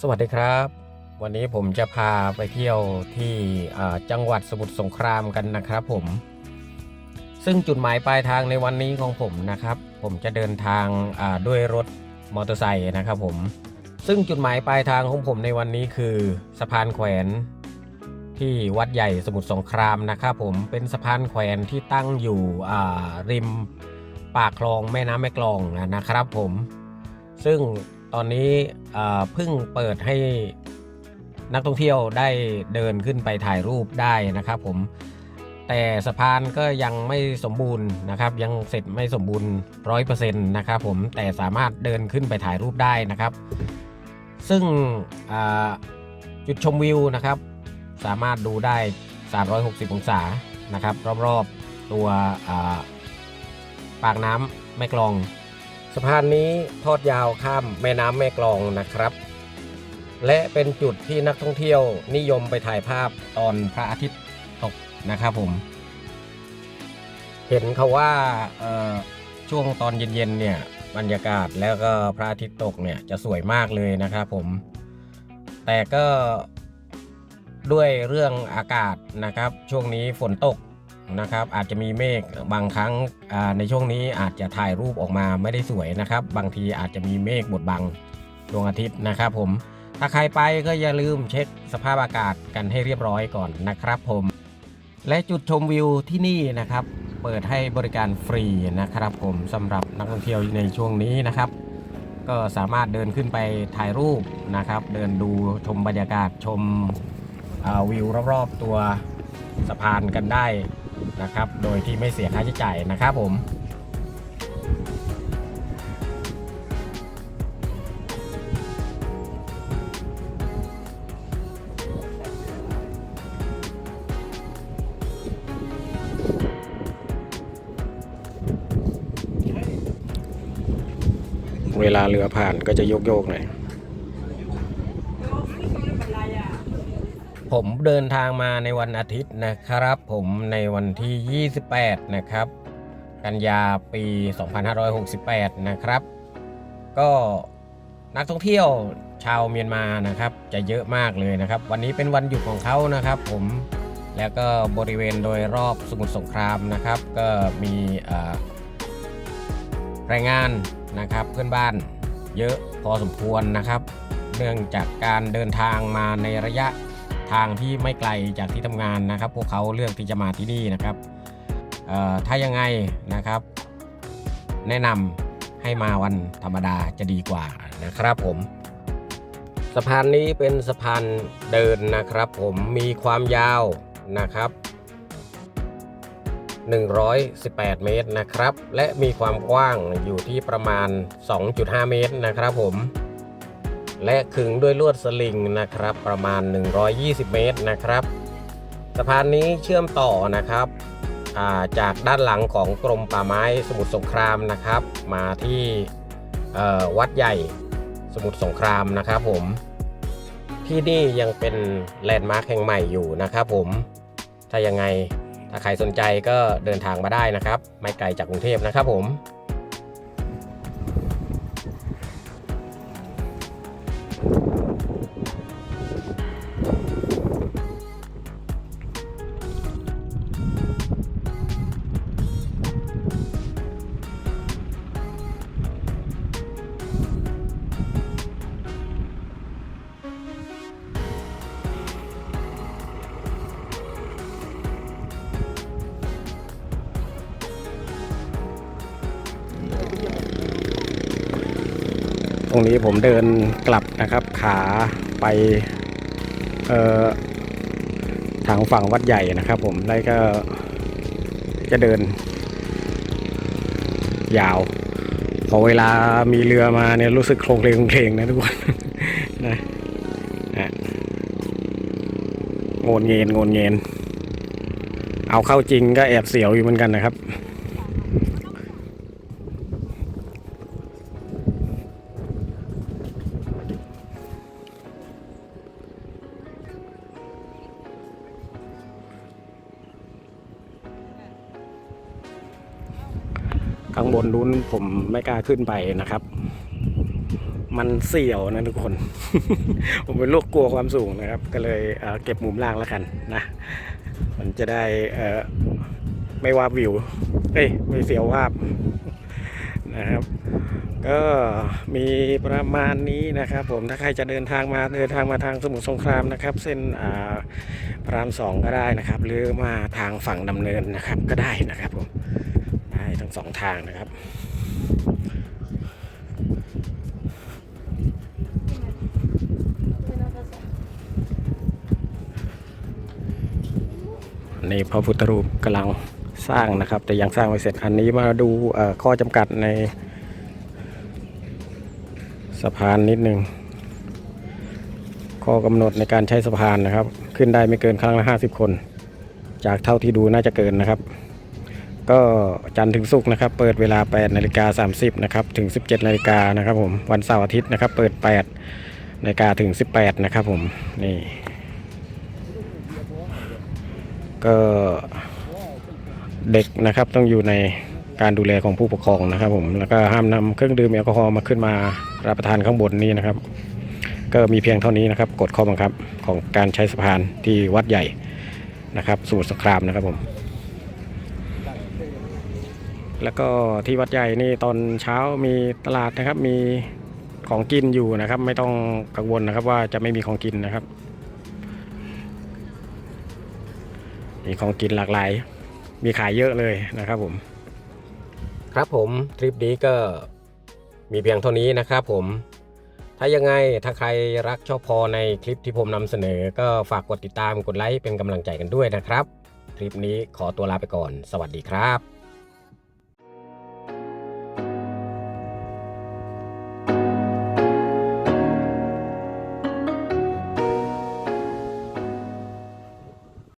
สวัสดีครับ วันนี้ผมจะพาไปเที่ยวที่จังหวัดสมุทรสงครามกันนะครับผม ซึ่งจุดหมายปลายทางในวันนี้ของผมนะครับ ผมจะเดินทางด้วยรถมอเตอร์ไซค์นะครับผม ซึ่งจุดหมายปลายทางของผมในวันนี้คือสะพานแขวนที่วัดใหญ่สมุทรสงครามนะครับผมเป็นสะพานแขวนที่ตั้งอยู่ริมปากคลองแม่น้ำแม่กลองนะครับผมซึ่ง ตอนนี้เพิ่งเปิดให้นักท่องเที่ยวได้เดินขึ้นไปถ่ายรูปได้นะครับผมแต่สะพานก็ยังไม่สมบูรณ์นะครับ ยังเสร็จไม่สมบูรณ์ร้อยเปอร์เซ็นต์นะครับผมแต่สามารถเดินขึ้นไปถ่ายรูปได้นะครับ ซึ่งจุดชมวิวนะครับ สามารถดูได้ 360 องศานะครับ รอบๆตัวปากน้ำแม่กลอง สะพานนี้ทอดยาวข้ามแม่น้ำแม่กลองนะครับ และเป็นจุดที่นักท่องเที่ยวนิยมไปถ่ายภาพตอนพระอาทิตย์ตกนะครับผม เห็นเขาว่าช่วงตอนเย็นๆเนี่ยบรรยากาศแล้วก็พระอาทิตย์ตกเนี่ยจะสวยมากเลยนะครับผม แต่ก็ด้วยเรื่องอากาศนะครับ ช่วงนี้ฝนตก นะครับอาจจะมีเมฆบางครั้งในช่วงนี้อาจจะถ่ายรูปออกมาไม่ได้สวยนะครับ บางทีอาจจะมีเมฆบดบังดวงอาทิตย์นะครับ ผมถ้าใครไปก็อย่าลืมเช็คสภาพอากาศกันให้เรียบร้อยก่อนนะครับผม และจุดชมวิวที่นี่นะครับ เปิดให้บริการฟรีนะครับ ผมสำหรับนักท่องเที่ยวในช่วงนี้นะครับ ก็สามารถเดินขึ้นไปถ่ายรูปนะครับ เดินดูชมบรรยากาศชมวิวรอบๆตัวสะพานกันได้ นะครับ โดยที่ไม่เสียค่าใช้จ่ายนะครับผมเวลาเรือผ่านก็จะโยกโยกๆหน่อย ผมเดินทางมาในวันอาทิตย์นะครับ ผมในวันที่ 28 นะครับ กันยาปี 2568 นะครับ ก็นักท่องเที่ยวชาวเมียนมานะครับ จะเยอะมากเลยนะครับ วันนี้เป็นวันหยุดของเขานะครับ ผมแล้วก็บริเวณโดยรอบสมุทรสงครามนะครับ ก็มีแรงงานนะครับเพื่อนบ้านเยอะพอสมควรนะครับ เนื่องจากการเดินทางมาในระยะ ทางที่ไม่ไกลจากที่ทำงานนะครับ พวกเขาเลือกที่จะมาที่นี่นะครับถ้ายังไงนะครับ แนะนำให้มาวันธรรมดาจะดีกว่านะครับผม สะพานนี้เป็นสะพานเดินนะครับ ผมมีความยาวนะครับ 118 เมตรนะครับ และมีความกว้างอยู่ที่ประมาณ 2.5 เมตรนะครับผม และขึงด้วยลวดสลิงนะครับ ประมาณ 120 เมตรนะครับ สะพานนี้เชื่อมต่อนะครับาจากด้านหลังของกรมป่าไม้สมุทรสงครามนะครับ มาที่วัดใหญ่สมุทรสงครามนะครับผมที่นี่ยังเป็นแลนด์มาร์คแห่งใหม่อยู่นะครับผมถ้ายังไงถ้าใครสนใจก็เดินทางมาได้นะครับ ไม่ไกลจากกรุงเทพนะครับผม รงนี้ผมเดินกลับนะครับ ขาไปทางฝั่งวัดใหญ่นะครับ ผมแล้วก็จะเดิน ยาว พอเวลามีเรือมาเนี่ยรู้สึกโครงเพลงโครงเพลงนะทุกคนนะฮะโงนเงินโงนเงินเอาเข้าจริงก็แอบเสียวอยู่เหมือนกันนะครับ ข้างบนนู้นผมไม่กล้าขึ้นไปนะครับ มันเสี่ยวนะทุกคน ผมเป็นโรคกลัวความสูงนะครับ ก็เลยเเก็บมุมล่างแล้วกันนะ มันจะได้ไม่วาบวิว เอ้ยไม่เสียววาบนะครับก็มีประมาณนี้นะครับ ผมถ้าใครจะเดินทางมาเดินทางมาทางสมุทรสงครามนะครับ เส้นพระรามสองก็ได้นะครับ หรือมาทางฝั่งดำเนินนะครับก็ได้นะครับผม ทั้งสองทางนะครับนี่พระพุทธรูปกำลังสร้างนะครับ แต่ยังสร้างไม่เสร็จอันนี้มาดูข้อจำกัดในสะพานนิดนึงข้อกำหนดในการใช้สะพานนะครับ ขึ้นได้ไม่เกินครั้งละ 50 คน จากเท่าที่ดูน่าจะเกินนะครับ ก็จันทร์ถึงศุกร์นะครับ เปิดเวลา8นาฬิกา30นะครับถึง 17นาฬิกานะครับผมวันเสาร์อาทิตย์นะครับ เปิด8นาฬิกาถึง 18นะครับผมนี่ก็เด็กนะครับต้องอยู่ในการดูแลของผู้ปกครองนะครับ ผมแล้วก็ห้ามนำเครื่องดื่มแอลกอฮอล์มาขึ้นมารับประทานข้างบนนี้นะครับ ก็มีเพียงเท่านี้นะครับกฎข้อบังคับของการใช้สะพานที่วัดใหญ่นะครับสมุทรสงครามนะครับผม แล้วก็ที่วัดใหญ่นี่ตอนเช้ามีตลาดนะครับ มีของกินอยู่นะครับ ไม่ต้องกังวลนะครับว่าจะไม่มีของกินนะครับ มีของกินหลากหลาย มีขายเยอะเลยนะครับผม ครับผมทริปนี้ก็มีเพียงเท่านี้นะครับผมถ้ายังไงถ้าใครรักชอบพอในคลิปที่ผมนำเสนอ ก็ฝากกดติดตามกดไลค์เป็นกำลังใจกันด้วยนะครับ คลิปนี้ขอตัวลาไปก่อน สวัสดีครับ